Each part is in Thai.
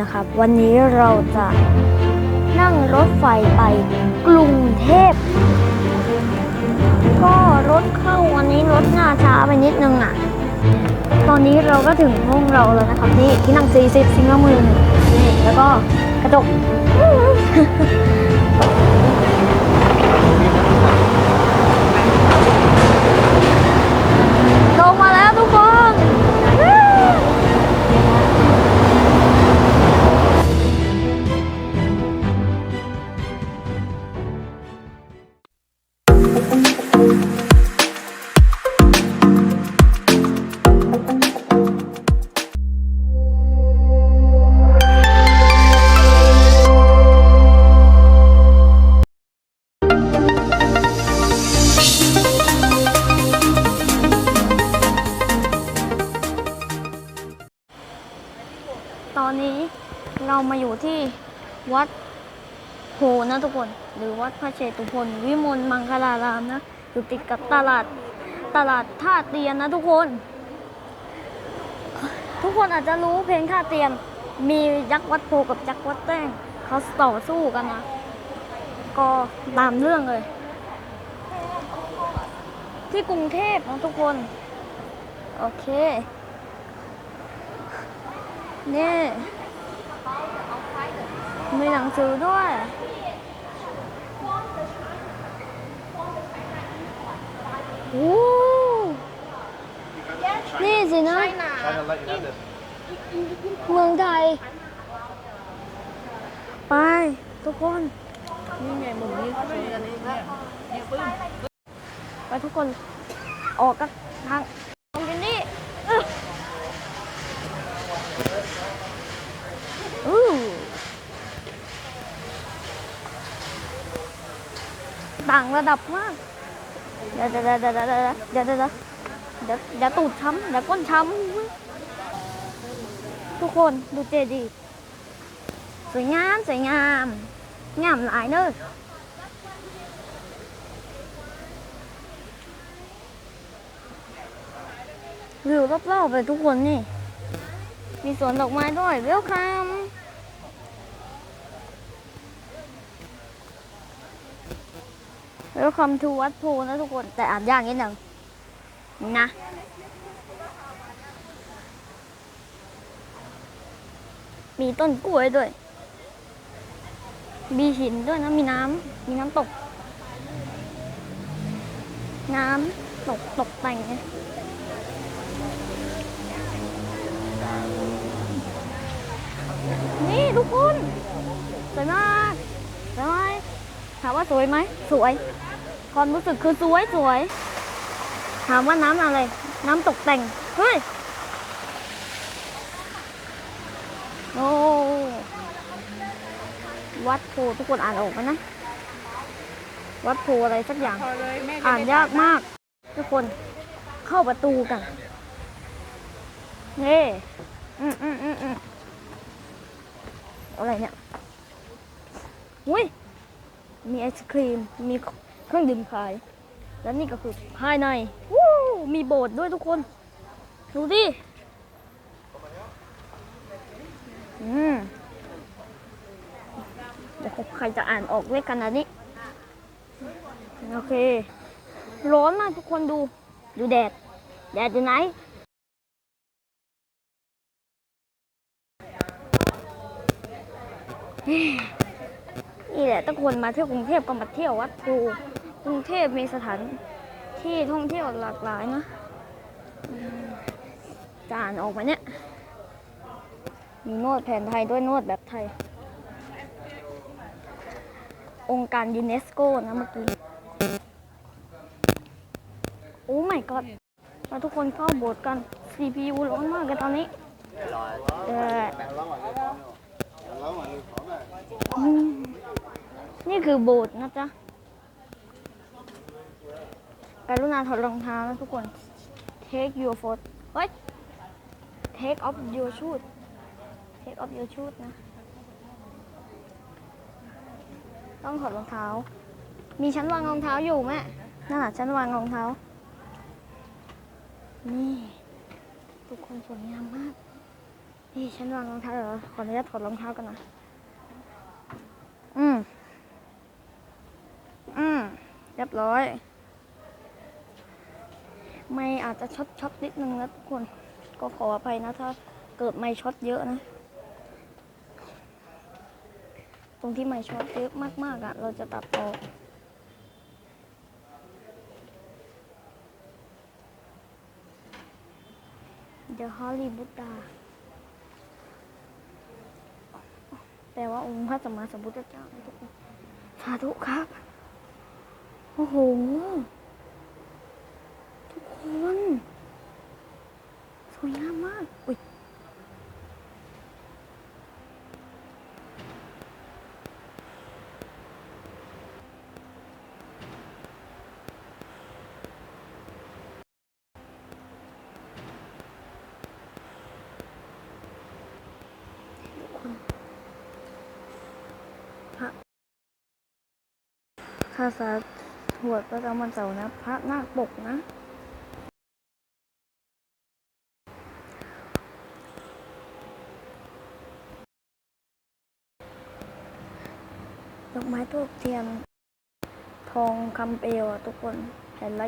นะครับ วันนี้เราจะนั่งรถไฟไปกรุงเทพ ก็รถเข้าวันนี้รถหน้าช้าไปนิดนึงอะ ตอนนี้เราก็ถึงห้องเราแล้วนะครับนี่ที่นั่ง40ซิงละหมื่นนี่แล้วก็กระจก วัดโพนะทุกคน หรือวัดพระเชตุพนวิมลมังคลารามนะอยู่ติดกับตลาดตลาดท่าเตียนนะทุกคน ทุกคนอาจจะรู้เพลงท่าเตียนมียักษ์วัดโพกับยักษ์วัดแต้งเขาต่อสู้กันนะ ก็ตามเรื่องเลย ที่กรุงเทพนะทุกคน โอเค นี่ มีหนังสือด้วย โอ้ นี่สินะ เมืองไทย ไป ทุกคน นี่ไงมุมนี้สวยกันนี่เนี่ยนี่ปึ้มไปทุกคน ออกกันทาง ต่างระดับมาก เดี๋ยวเดี๋ยวเดี๋ยวเดี๋ยวเดี๋ยวเดี๋ยวเดี๋ยวตูดช้ำเดี๋ยวก้นช้ำทุกคนดูเจดี สวยงามสวยงามงามหลายเนอะวิวรอบๆไปทุกคนนี่ มีสวนดอกไม้ด้วยเวลคัม เวลคัมทูวัดโพนะทุกคน แต่อ่านยากนิดหนึ่งนะมีต้นกล้วยด้วย มีหินด้วยนะ มีน้ำ มีน้ำตก น้ำตกตกแต่งไงนี่ทุกคน สวยมาก สวยไหมถามว่าสวยไหม สวย ความรู้สึกคือสวยสวยถามว่าน้ำอะไร น้ำตกแต่ง เฮ้ย โอ้ วัดโพทุกคนอ่านออกไหมนะ วัดโพอะไรสักอย่าง อ่านยากมาก ทุกคนเข้าประตูกันนี่อืมอืมอืมอืมอะไรเนี่ย อุ้ย มีไอศครีม มี เครื่องดื่มขาย แล้วนี่ก็คือภายในวู้มีโบสถ์ด้วยทุกคน ดูดิอืมเดี๋ยวใครจะอ่านออกด้วยกันนะนี่ โอเค ร้อนมากทุกคนดู ดูแดด แดดอยู่ไหน ละทุกคนมาเที่ยวกรุงเทพก็มาเที่ยววัดภูกรุงเทพมีสถานที่ท่องเที่ยวหลากหลายนะจานออกไหมเนี่ย มีนวดแผนไทยด้วยนวดแบบไทย องค์การยูเนสโกนะเมื่อกี้ โอ้ my god เราทุกคนเข้าโบสถ์กัน CPU ร้อนมากเลยตอนนี้เออมนี่ คือโบสถ์นะจ๊ะกรุณาถอดรองเท้านะทุกคน take your foot เฮ้ย take off your shoes take off your shoes นะ ต้องถอดรองเท้า มีชั้นวางรองเท้าอยู่แม่นั่นแหละชั้นวางรองเท้า นี่ ทุกคนสวยงามมาก นี่ฉันวางรองเท้าเดี๋ยวขออนุญาตถอดรองเท้ากันนะ อืมอืมเรี ยบร้อย ไม่อาจจะช็อตช็อตนิดนึงนะทุกคน ก็ขออภัยนะถ้าเกิดไม่ช็อตเยอะนะ ตรงที่ไม่ช็อตเยอะมากๆอะ่ะ เราจะตัดออกเดอะฮอลลีวูดดาแปลว่าองค์พระสัมมาสัมพุทธเจ้าทุกคนสาธุครับ โอ้โห ทุกคน สวยงามมาก อุ้ยทุกคนพระข้าสา วดประจำวันเสาร์นะ พระนาคปกนะ ดอกไม้ทูบเทียน ทองคำเปลวอะทุกคนแผ่นละ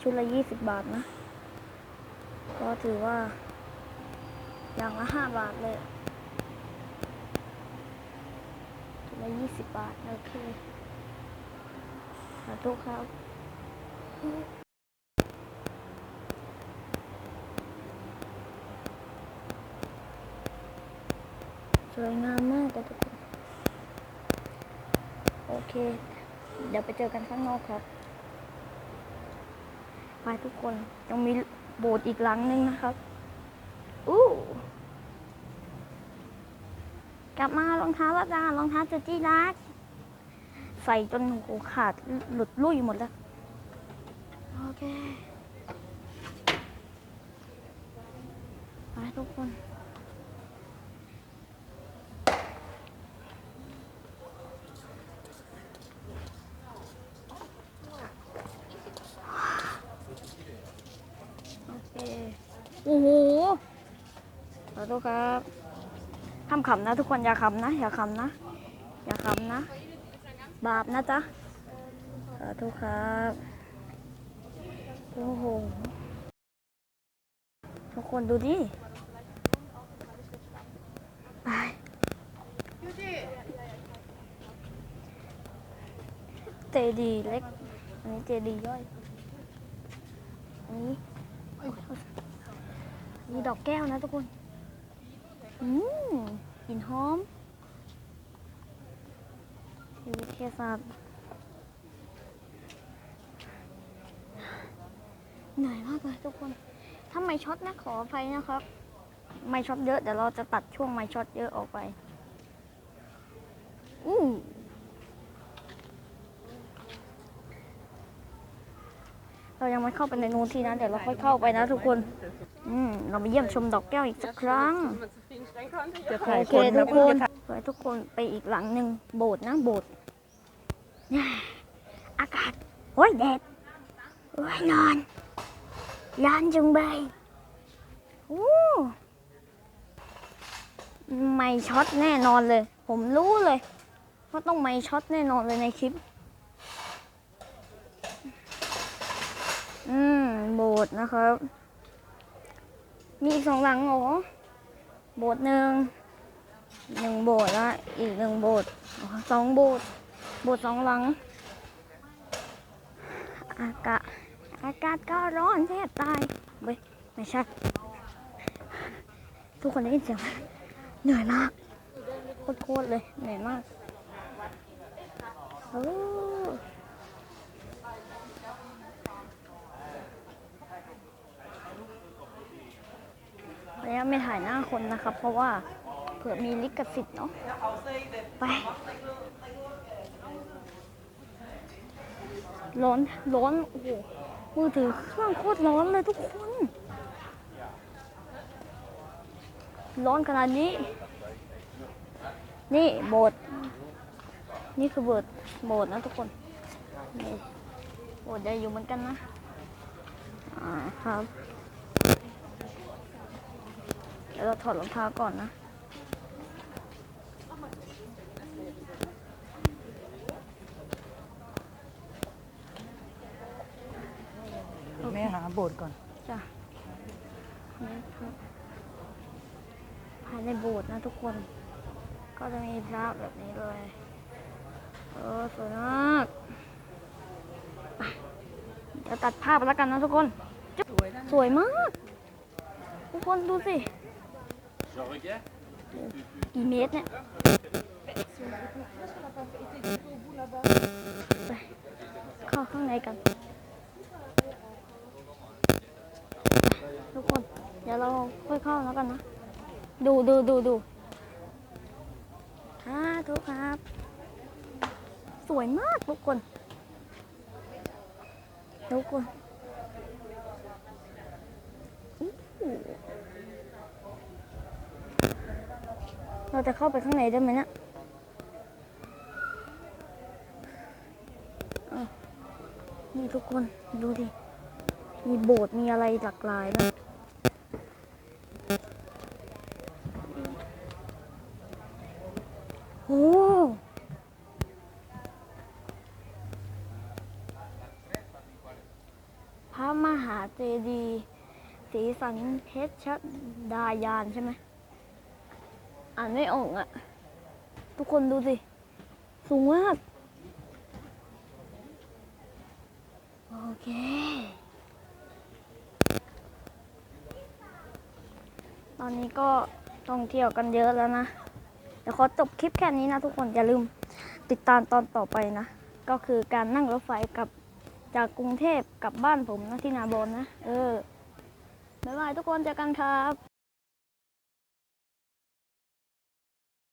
ชุดละยี่สิบบาทนะ ก็ถือว่า อย่างละห้าบาทเลยชุดละยี่สิบบาท โอเค สาธุครับ สวยงามมากทุกคน โอเค เดี๋ยวไปเจอกันข้างนอกครับไปทุกคนยังมีโบสถ์อีกหลังนึงนะครับอู้กลับมารองเท้าล้วจ้ารองเท้าจุจีรัก ใส่จนโหขาดหลุดลุ่ยหมดแล้ว โอเคไปทุกคนโอเคโอ้โหขอโทษครับห้ามขำนะทุกคนอย่าขำนะ อย่าขำนะ อย่าขำนะ บาปนะจ๊ะขอโทษครับโอ้โหทุกคนดูดิไปเจดีย์เล็ก อันนี้เจดีย์ย่อย อันนี้มีดอกแก้วนะทุกคน อืมกลิ่นหอม ชีวิตแค่สัตว์เหนื่อยมากเลยทุกคน ถ้าไม่ช็อตนะขออภัยนะครับ ไม่ช็อตเยอะเดี๋ยวเราจะตัดช่วงไม่ช็อตเยอะออกไป อู้เรายังไม่เข้าไปในนู้นทีนะเดี๋ยวเราค่อยเข้าไปนะทุกคน อืม เราไปเยี่ยมชมดอกแก้วอีกสักครั้งจะโอถ่ายเคคนทุแล้วกเพิ่คงน จะถ่ายขอทุกคนไปอีกหลังหนึ่งโบสถ์นะโบสถ์อากาศโอ้ยแดดโอ้ยนอนร้อนจุงเบยโอ้ไม่ช็อตแน่นอนเลย ผมรู้เลยว่าต้องไม่ช็อตแน่นอนเลยในคลิป อืมโบสถ์นะครับ มีอีกสองหลังเหรอโบสถ์หนึ่ง หนึ่งโบสถ์ละอีกหนึ่งโบสถ์สองโบสถ์โบสถ์สองหลัง อากาศอากาศก็ร้อนแทบตายเว้ยไม่ใช่ ทุกคนได้ยินเสียงไหมเหนื่อยมากโคตรๆเลยเหนื่อยมากโอ้แล้วไม่ถ่ายหน้าคนนะครับ เพราะว่า ผื่อมีลิขสิทธิ์เนาะไปร้อน ร้อน โอ้โห มือถือเครื่องโคตรร้อนเลยทุกคน ร้อนขนาดนี้ นี่โบสถ์นี่คือโบสถ์โบสถ์นะทุกคน นี่โบสถ์ใหญ่อยู่เหมือนกันนะ อ่าครับโอยวเราถอดรองเท้าก่อนนะ แม่หาโบสถ์ก่อน จ้ะนี่ครับภายในโบสถ์นะทุกคน ก็จะมีพระแบบนี้เลยเออสวยมากอะเดี๋ยวตัดภาพแล้วกันนะทุกคนจึ๊บสวยมาก ทุกคนดูสิ Je regarde. กี่เมตรเนี่ยไปเข้าข้างในกัน ทุกคน เดี๋ยวเราค่อย เข้าแล้วกันนะ ดูดูดูดูฮ่าทุกครับ สวยมากทุกคนทุกคนเราจะเข้าไปข้างในได้ไหมเนี่ยนี่ทุกคนดูดิ มีโบสถ์มีอะไรหลากหลายนะ อ้พระมหาเจดีย์ศรีสันเพชรดายานใช่ไหม อ่านไม่ออกอะ ทุกคนดูสิ สูงมาก โอเค ตอนนี้ก็ท่องเที่ยวกันเยอะแล้วนะ เดี๋ยวขอจบคลิปแค่นี้นะทุกคนอย่าลืมติดตามตอนต่อไปนะ ก็คือการนั่งรถไฟกลับจากกรุงเทพกลับบ้านผมนะที่นาบอนนะ เออบ๊ายบายทุกคนเจอกันครับ